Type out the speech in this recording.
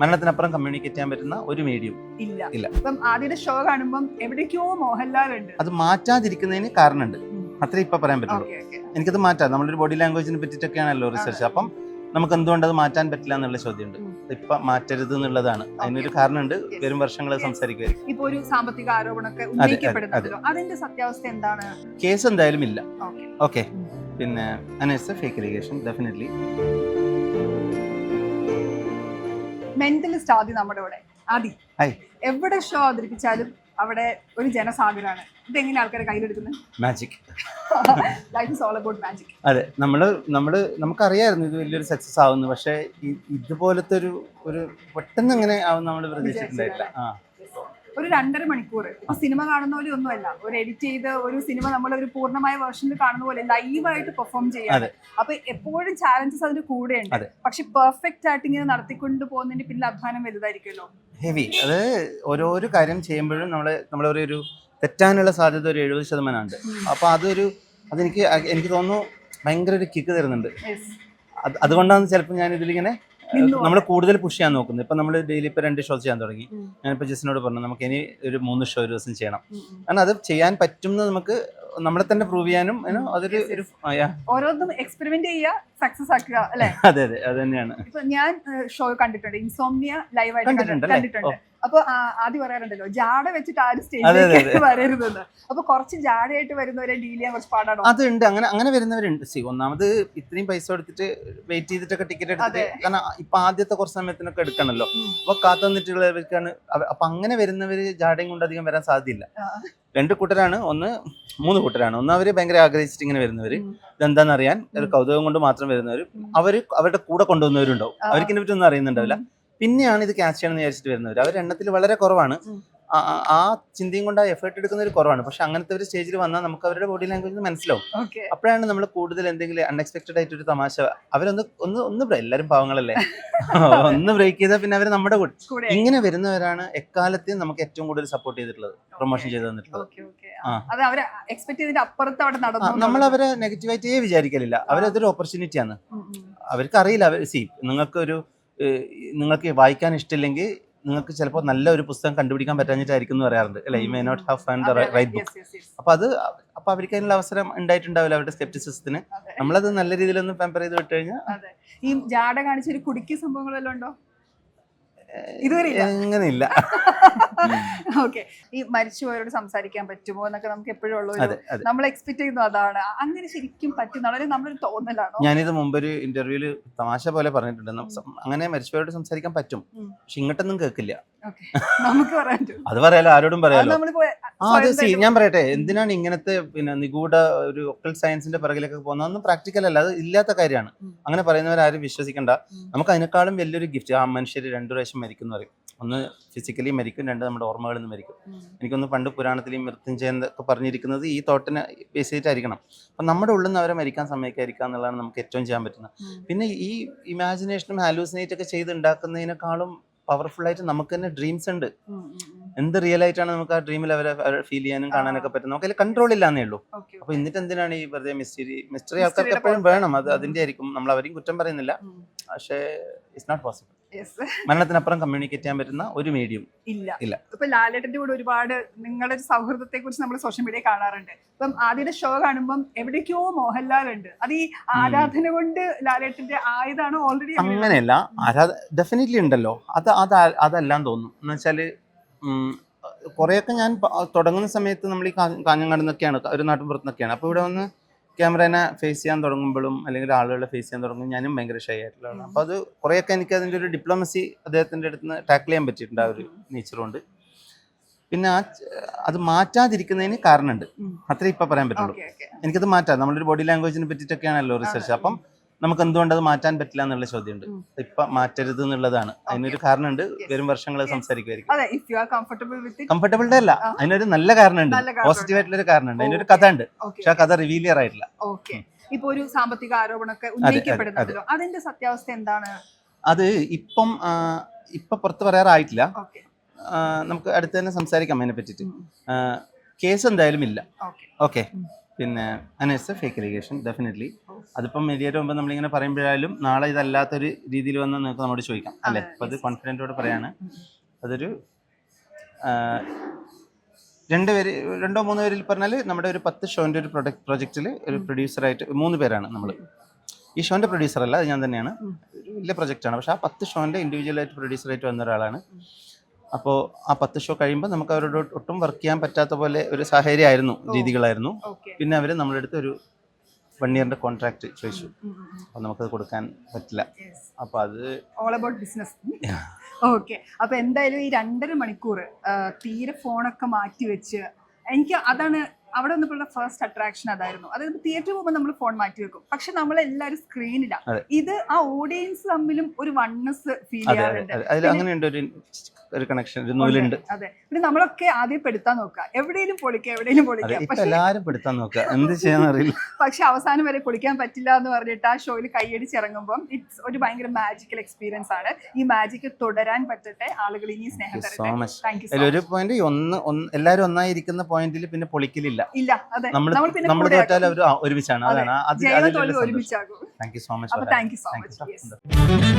മരണത്തിനപ്പുറം communicate ചെയ്യാൻ പറ്റുന്ന ഒരു മീഡിയം ഇല്ല. ഇല്ല. ഇപ്പം ആദ്യത്തെ ഷോ കാണുമ്പോൾ എവിടേക്കോ മോഹൻലാൽ ഉണ്ട്. അത് മാറ്റാതിരിക്കുന്നതിന് കാരണമുണ്ട്. അത്രേ ഇപ്പൊ പറയാൻ പറ്റുള്ളൂ. എനിക്കത് മാറ്റാം. നമ്മളൊരു ബോഡി ലാംഗ്വേജിനെ പറ്റിയിട്ടൊക്കെയാണല്ലോ റിസർച്ച് അപ്പം നമുക്ക് എന്തുകൊണ്ട് അത് മാറ്റാൻ പറ്റില്ല എന്നുള്ള ചോദ്യമുണ്ട്. ഇപ്പൊ മാറ്റരുത് എന്നുള്ളതാണ്. അതിനൊരു കാരണമുണ്ട്. വരും വർഷങ്ങൾ സംസാരിക്കുമായിരിക്കും ഇപ്പൊ ഒരു സാമ്പത്തിക ആരോപണമൊക്കെ അതിന്റെ സത്യാവസ്ഥ എന്താണ്? കേസ് എന്തായാലും ഇല്ല. ഓക്കെ. പിന്നെ ഫേക്ക് അലിഗേഷൻ ഡെഫിനറ്റ്ലി മെന്റലിസ്റ്റ് ആദ്യം നമ്മുടെ ഇവിടെ ആദി എവിടെ ഷോ അവതരിപ്പിച്ചാലും അവിടെ ഒരു ജനസാഗരാണ്. ഇതെങ്ങനെ ആൾക്കാരെ കയ്യിലെടുക്കുന്നത് magic life is all about magic അതെ നമ്മൾ നമ്മൾ നമുക്കറിയായിരുന്നു ഇത് വലിയൊരു സക്സസ് ആവുന്നു പക്ഷേ ഇതുപോലത്തെ ഒരു ഒരു പെട്ടെന്ന് അങ്ങനെ ആവും നമ്മൾ പ്രതീക്ഷിച്ചിട്ടുണ്ടായില്ല ആ. ഒരു രണ്ടര മണിക്കൂർ. ഇപ്പൊ സിനിമ കാണുന്ന പോലെ ഒന്നുമല്ല. ഒരു എഡിറ്റ് ചെയ്ത് ഒരു സിനിമ നമ്മൾ ഒരു പൂർണമായ വേർഷനിൽ കാണുന്ന പോലെ ലൈവായിട്ട് പെർഫോം ചെയ്യാതെ അതെ. അപ്പൊ എപ്പോഴും ചാലഞ്ചസ് അതിന് കൂടെയുണ്ട്. ഉണ്ട് പക്ഷെ പെർഫെക്റ്റ് ആയിട്ട് ഇങ്ങനെ നടത്തിക്കൊണ്ട് പോകുന്നതിന്റെ പിന്നിൽ അധ്വാനം വലുതായിരിക്കുമല്ലോ? ഹെവി അത് ഓരോരോ കാര്യം ചെയ്യുമ്പോഴും നമ്മളെ നമ്മളൊരു ഒരു തെറ്റാനുള്ള സാധ്യത ഒരു എഴുപത് ശതമാനമുണ്ട്. അപ്പൊ അതൊരു അതെനിക്ക് എനിക്ക് തോന്നുന്നു ഭയങ്കര ഒരു കിക്ക് തരുന്നുണ്ട്. അതുകൊണ്ടാണ് ചിലപ്പോൾ ഞാൻ ഇതിലിങ്ങനെ നമ്മൾ കൂടുതൽ പുഷ് ചെയ്യാൻ നോക്കുന്നത് ഇപ്പൊ നമ്മൾ ഡെയിലി ഇപ്പൊ രണ്ട് ഷോസ് ചെയ്യാൻ തുടങ്ങി. ഞാനിപ്പോ ജസ്റ്റിനോട് പറഞ്ഞു നമുക്ക് ഇനി ഒരു മൂന്ന് ഷോ ഒരു ദിവസം ചെയ്യണം. കാരണം അത് ചെയ്യാൻ പറ്റും നമുക്ക് നമ്മളെ തന്നെ പ്രൂവ് ചെയ്യാനും അതൊരു ഒരു ഓരോന്നും എക്സ്പെരിമെന്റ് ചെയ്യുക സക്സസ് ആക്കുക അല്ലേ? അതെ അതെ. അത് തന്നെയാണ്. ഞാൻ ഷോ കണ്ടിട്ടുണ്ട്. ഇൻസോമിയ ലൈവ് ആയിട്ട് കണ്ടിട്ടുണ്ട്. അപ്പൊ ആദ്യം പറയാറുണ്ടല്ലോ ജാട വെച്ചിട്ട് ആരും സ്റ്റേജിലേക്ക് വരരുതെന്ന്. അപ്പൊ കുറച്ച് ജാടയായിട്ട് വരുന്നവരെ ഡീൽ ചെയ്യാൻ കുറച്ച് പാടാണോ? അതുണ്ട്. അങ്ങനെ അങ്ങനെ വരുന്നവരുണ്ട്. സി ഒന്നാമത് ഇത്രയും പൈസ കൊടുത്തിട്ട് വെയിറ്റ് ചെയ്തിട്ടൊക്കെ ടിക്കറ്റ് എടുത്തിട്ട് കാരണം ഇപ്പൊ ആദ്യത്തെ കുറച്ച് സമയത്തിനൊക്കെ എടുക്കണല്ലോ. അപ്പൊ കാത്തു നിന്നിട്ടുള്ളവർക്കാണ് അപ്പൊ അങ്ങനെ വരുന്നവര് ജാടയും കൊണ്ട് അധികം വരാൻ സാധ്യതയില്ല. രണ്ട് കൂട്ടരാണ്. ഒന്ന് മൂന്ന് കൂട്ടരാണ്. ഒന്ന് അവർ ഭയങ്കര ആഗ്രഹിച്ചിട്ട് ഇങ്ങനെ വരുന്നവര്. ഇതെന്താണെന്ന് അറിയാൻ ഒരു. കൗതുകം കൊണ്ട് മാത്രം വരുന്നവര്. അവർ അവരുടെ കൂടെ കൊണ്ടുവന്നവരുണ്ടാവും. അവർക്കിനെ അവർക്ക് ഇതിനെ പറ്റി ഒന്നും അറിയുന്നുണ്ടാവില്ല. പിന്നെയാണ് ഇത് ക്യാച്ച് ചെയ്യണമെന്ന് വിചാരിച്ചിട്ട് വരുന്നവർ അവർ എണ്ണത്തിൽ വളരെ കുറവാണ്. ആ- ചിന്തയും കൊണ്ട് ആ എഫേർട്ട് എടുക്കുന്നവർ കുറവാണ്. പക്ഷെ അങ്ങനത്തെ ഒരു സ്റ്റേജിൽ വന്നാൽ നമുക്ക് അവരുടെ ബോഡി ലാംഗ്വേജ് മനസ്സിലാവും. അപ്പോഴാണ് നമ്മൾ കൂടുതൽ എന്തെങ്കിലും അൺഎക്സ്പെക്റ്റഡ് ആയിട്ട് ഒരു തമാശ. അവരൊന്ന് ഒന്ന് ഒന്ന് എല്ലാവരും പാവങ്ങളല്ലേ? ഒന്ന് ബ്രേക്ക് ചെയ്താൽ പിന്നെ അവർ നമ്മുടെ കൂടെ ഇങ്ങനെ വരുന്നവരാണ് എക്കാലത്തെയും നമുക്ക് ഏറ്റവും കൂടുതൽ സപ്പോർട്ട് ചെയ്തിട്ടുള്ളത്. പ്രൊമോഷൻ ചെയ്ത് തന്നിട്ടുള്ളത്. നമ്മൾ അവരെ നെഗറ്റീവായിട്ടേ വിചാരിക്കലില്ല. അവരതൊരു ഓപ്പർച്യൂണിറ്റിയാണ്. അവർക്ക് അറിയില്ല അവർ സി നിങ്ങൾക്ക് ഒരു നിങ്ങൾക്ക് വായിക്കാൻ ഇഷ്ടമില്ലെങ്കിൽ നിങ്ങൾക്ക് ചിലപ്പോൾ നല്ല ഒരു പുസ്തകം കണ്ടുപിടിക്കാൻ പറ്റാഞ്ഞിട്ടായിരിക്കും എന്ന് പറയാറുണ്ട്. അല്ലെ? You may not have fine the right book yes, yes. അപ്പൊ അത് അപ്പൊ അവർക്ക് അതിനുള്ള അവസരം ഉണ്ടായിട്ടുണ്ടാവില്ല അവരുടെ സ്കെപ്റ്റിസിസത്തിന് അതെ. നമ്മളത് നല്ല രീതിയിലൊന്ന് പെമ്പർ ചെയ്ത് വിട്ട് കഴിഞ്ഞാൽ ഈ ജാട കാണിച്ച ഒരു കുടുക്കി സംഭവങ്ങളെല്ലാം ഉണ്ടോ? ഇതുവരെ ഇല്ല. എങ്ങനെയില്ല. ഓക്കെ. ഈ മരിച്ചുപോയവരോട് സംസാരിക്കാൻ പറ്റുമോ എന്നൊക്കെ നമുക്ക് എപ്പോഴും ഉള്ള ഒരു നമ്മൾ എക്സ്പെക്ട് ചെയ്യുന്നു അതാണ്. അങ്ങനെ ശരിക്കും പറ്റുന്ന നമ്മളൊരു തോന്നലാണോ? ഞാനിത് മുമ്പൊരു ഇന്റർവ്യൂൽ തമാശ പോലെ പറഞ്ഞിട്ടുണ്ട്. അങ്ങനെ മരിച്ചുപോയവരോട് സംസാരിക്കാൻ പറ്റും. പക്ഷെ ഇങ്ങോട്ടൊന്നും കേൾക്കില്ല. നമുക്ക് പറയാൻ അത് പറയാലോ ആരോടും പറയാലോ? ആ അത് സി ഞാൻ പറയട്ടെ എന്തിനാണ് ഇങ്ങനത്തെ പിന്നെ നിഗൂഢ ഒരു ഒക്കൽ സയൻസിന്റെ പിറകിലൊക്കെ പോകുന്നതൊന്നും പ്രാക്ടിക്കൽ അല്ല അത് ഇല്ലാത്ത കാര്യമാണ്. അങ്ങനെ പറയുന്നവരാരും വിശ്വസിക്കണ്ട. നമുക്ക് അതിനേക്കാളും വലിയൊരു ഗിഫ്റ്റ് ആ മനുഷ്യർ രണ്ടു പ്രാവശ്യം മരിക്കും എന്ന് പറയും. ഒന്ന് ഫിസിക്കലി മരിക്കും രണ്ട് നമ്മുടെ ഓർമ്മകളിൽ നിന്ന് മരിക്കും. എനിക്കൊന്ന് പണ്ട് പുരാണത്തിൽ ഈ മൃത്യുഞ്ജയൻ എന്നൊക്കെ പറഞ്ഞിരിക്കുന്നത് ഈ തോട്ടിനെ ബേസ് ചെയ്തിട്ടായിരിക്കണം. അപ്പം നമ്മുടെ ഉള്ളിൽ നിന്ന് അവരെ മരിക്കാൻ സമ്മതിക്കാതിരിക്കുക എന്നുള്ളതാണ് നമുക്ക് ഏറ്റവും ചെയ്യാൻ പറ്റുന്നത്. പിന്നെ ഈ ഇമാജിനേഷനും ഹാലൂസിനേറ്റ് ഒക്കെ ചെയ്ത് ഉണ്ടാക്കുന്നതിനേക്കാളും പവർഫുൾ ആയിട്ട് നമുക്ക് തന്നെ ഡ്രീംസ് ഉണ്ട്. എന്ത് റിയൽ ആയിട്ടാണ് നമുക്ക് ആ ഡ്രീമിൽ അവരെ ഫീൽ ചെയ്യാനും കാണാനൊക്കെ പറ്റും നമുക്ക് അതിൽ കൺട്രോൾ ഇല്ലാന്നേ ഉള്ളൂ. അപ്പൊ എന്നിട്ട് എന്തിനാണ് ഈ വെറുതെ മിസ്റ്ററി മിസ്റ്ററി ആൾക്കാർക്ക് എപ്പോഴും വേണം. അത് അതിന്റെ ആയിരിക്കും. നമ്മൾ അവരെയും കുറ്റം പറയുന്നില്ല. പക്ഷേ ഇറ്റ്സ് നോട്ട് പോസിബിൾ മരണത്തിനപ്പുറം കമ്മ്യൂണിക്കേറ്റ് ചെയ്യാൻ പറ്റുന്ന ഒരു മീഡിയം ഇല്ല. ഇല്ല. ഇപ്പൊ ലാലേട്ടന്റെ കൂടെ ഒരുപാട് നിങ്ങളുടെ സൗഹൃദത്തെ കുറിച്ച് നമ്മൾ സോഷ്യൽ മീഡിയ കാണാറുണ്ട്. ഇപ്പം ആദ്യത്തെ ഷോ കാണുമ്പം എവിടേക്കോ മോഹൻലാൽ ഉണ്ട്. അത് ഈ ആരാധന കൊണ്ട് ലാലേട്ടന്റെ ആയതാണ് ഓൾറെഡി അങ്ങനെയല്ല. ആരാധ ഡെഫിനറ്റ്ലി ഉണ്ടല്ലോ. അത് അത് അതെല്ലാം അതല്ലാന്ന് തോന്നുന്നു. എന്ന് വെച്ചാൽ കുറെയൊക്കെ ഞാൻ തുടങ്ങുന്ന സമയത്ത് നമ്മൾ ഈ കാഞ്ഞങ്ങാട് നിന്നൊക്കെയാണ് ഒരു നാട്ടിൻപുറത്ത് നിന്നൊക്കെയാണ് അപ്പോൾ ഇവിടെ വന്ന് ക്യാമറേനെ ഫേസ് ചെയ്യാൻ തുടങ്ങുമ്പോഴും അല്ലെങ്കിൽ ആളുകളെ ഫേസ് ചെയ്യാൻ തുടങ്ങും ഞാനും ഭയങ്കര ഷൈ ആയിട്ടുള്ളതാണ് അപ്പോൾ അത് കുറേയൊക്കെ എനിക്ക് അതിന്റെ ഒരു ഡിപ്ലോമസി അദ്ദേഹത്തിന്റെ അടുത്ത് നിന്ന് ടാക്കിൾ ചെയ്യാൻ പറ്റിയിട്ടുണ്ട് ആ ഒരു നേച്ചർ കൊണ്ട്. പിന്നെ ആ അത് മാറ്റാതിരിക്കുന്നതിന് കാരണമുണ്ട്. അത്രേ ഇപ്പം പറയാൻ പറ്റുള്ളൂ. എനിക്കത് മാറ്റാം. നമ്മളൊരു ബോഡി ലാംഗ്വേജിനെ പറ്റിയിട്ടൊക്കെയാണല്ലോ റിസർച്ച് അപ്പം നമുക്ക് എന്തുകൊണ്ട് അത് മാറ്റാൻ പറ്റില്ല എന്നുള്ള ചോദ്യമുണ്ട്. ഇപ്പൊ മാറ്റരുത് എന്നുള്ളതാണ്. അതിനൊരു കാരണമുണ്ട്. വരും വർഷങ്ങൾ സംസാരിക്കുമായിരിക്കും കംഫർട്ടബിൾ അല്ല. അതിനൊരു നല്ല കാരണമുണ്ട്. പോസിറ്റീവ് ആയിട്ടുള്ള ഒരു കാരണമുണ്ട്. അതിനൊരു. കഥ ഉണ്ട് പക്ഷെ ആ കഥ ചെയ്യാൻ ആയിട്ടില്ല. ഇപ്പൊ ഒരു സാമ്പത്തിക ആരോപണമൊക്കെ അതിന്റെ സത്യാവസ്ഥ എന്താണ്? അത് ഇപ്പം ഇപ്പൊ പുറത്ത് പറയാറായിട്ടില്ല. നമുക്ക് അടുത്ത് തന്നെ സംസാരിക്കാം അതിനെ പറ്റിയിട്ട്. കേസ് എന്തായാലും ഇല്ല. ഓക്കെ ഓക്കെ പിന്നെ അനസ് ഫേക്ക് അലിഗേഷൻ ഡെഫിനറ്റ്ലി അതിപ്പം മീഡിയയുടെ മുമ്പ് നമ്മളിങ്ങനെ പറയുമ്പോഴായാലും നാളെ ഇതല്ലാത്തൊരു രീതിയിൽ വന്ന് നിങ്ങൾക്ക് നമ്മോട് ചോദിക്കാം. അല്ലേ? അപ്പം അപ്പോൾ അത്. കോൺഫിഡന്റോട് പറയാണ്. അതൊരു രണ്ട് പേര് രണ്ടോ മൂന്നോ പേരിൽ പറഞ്ഞാൽ നമ്മുടെ ഒരു പത്ത് ഷോന്റെ ഒരു പ്രൊഡക്റ്റ് പ്രൊജക്റ്റിൽ ഒരു പ്രൊഡ്യൂസറായിട്ട് മൂന്ന് പേരാണ് നമ്മൾ ഈ ഷോന്റെ പ്രൊഡ്യൂസർ അല്ല അത് ഞാൻ തന്നെയാണ്. ഒരു വലിയ പ്രൊജക്റ്റാണ് പക്ഷേ ആ പത്ത് ഷോന്റെ ഇൻഡിവിജ്വലായിട്ട് പ്രൊഡ്യൂസറായിട്ട് വന്ന ഒരാളാണ്. അപ്പോൾ ആ പത്ത് ഷോ കഴിയുമ്പോൾ നമുക്ക് അവരോട് ഒട്ടും വർക്ക് ചെയ്യാൻ പറ്റാത്ത പോലെ ഒരു സാഹചര്യമായിരുന്നു രീതികളായിരുന്നു. പിന്നെ അവർ നമ്മുടെ അടുത്ത് ഒരു വൺ ഇയറിന്റെ കോൺട്രാക്ട് ചോദിച്ചു. അപ്പോൾ നമുക്കത് കൊടുക്കാൻ പറ്റില്ല. അപ്പോൾ അത് ഓൾ അബൌട്ട് ബിസിനസ് ഓക്കെ അപ്പൊ എന്തായാലും ഈ രണ്ടര മണിക്കൂർ തീരെ ഫോണൊക്കെ മാറ്റി വെച്ച് എനിക്ക് അതാണ് അവിടെ വന്നപ്പോഴുള്ള ഫസ്റ്റ് അട്രാക്ഷൻ അതായിരുന്നു. അതായത് തിയേറ്ററിൽ പോകുമ്പോൾ നമ്മൾ ഫോൺ മാറ്റി വെക്കും. പക്ഷെ നമ്മളെല്ലാവരും സ്ക്രീനിലാണ് അതെ. ഇത് ആ ഓഡിയൻസ് തമ്മിലും ഒരു വണ്ണസ് ഫീൽ ചെയ്യാറുണ്ട്. അങ്ങനെയുണ്ട് ഒരു കണക്ഷൻ ഒരു നൂലുണ്ട്. അതെ പിന്നെ നമ്മളൊക്കെ ആദ്യം പെടുത്താൻ നോക്കുക. എവിടെയും പൊളിക്കുക എവിടെയും പൊളിക്കുക. പക്ഷെ എല്ലാരും പെടുത്താൻ നോക്കുക. എന്ത് ചെയ്യാന്ന് അറിയില്ല പക്ഷെ അവസാനം വരെ പൊളിക്കാൻ പറ്റില്ല എന്ന് പറഞ്ഞിട്ട് ആ ഷോയിൽ കൈയടിച്ച് ഇറങ്ങുമ്പോൾ ഇറ്റ്സ് ഒരു ഭയങ്കര മാജിക്കൽ എക്സ്പീരിയൻസ് ആണ്. ഈ മാജിക് തുടരാൻ പറ്റട്ടെ ആളുകൾ ഇനി സ്നേഹം ഒരു പോയിന്റ് ഒന്ന് എല്ലാവരും ഒന്നായിരിക്കുന്ന പോയിന്റിൽ പിന്നെ പൊളിക്കലില്ല. ഇല്ല. അതെ. നമ്മൾ നമ്മൾ തോറ്റാൽ അവർ ഒരുമിച്ചാണ്. അതാണ് അത് thank you so much thank you so much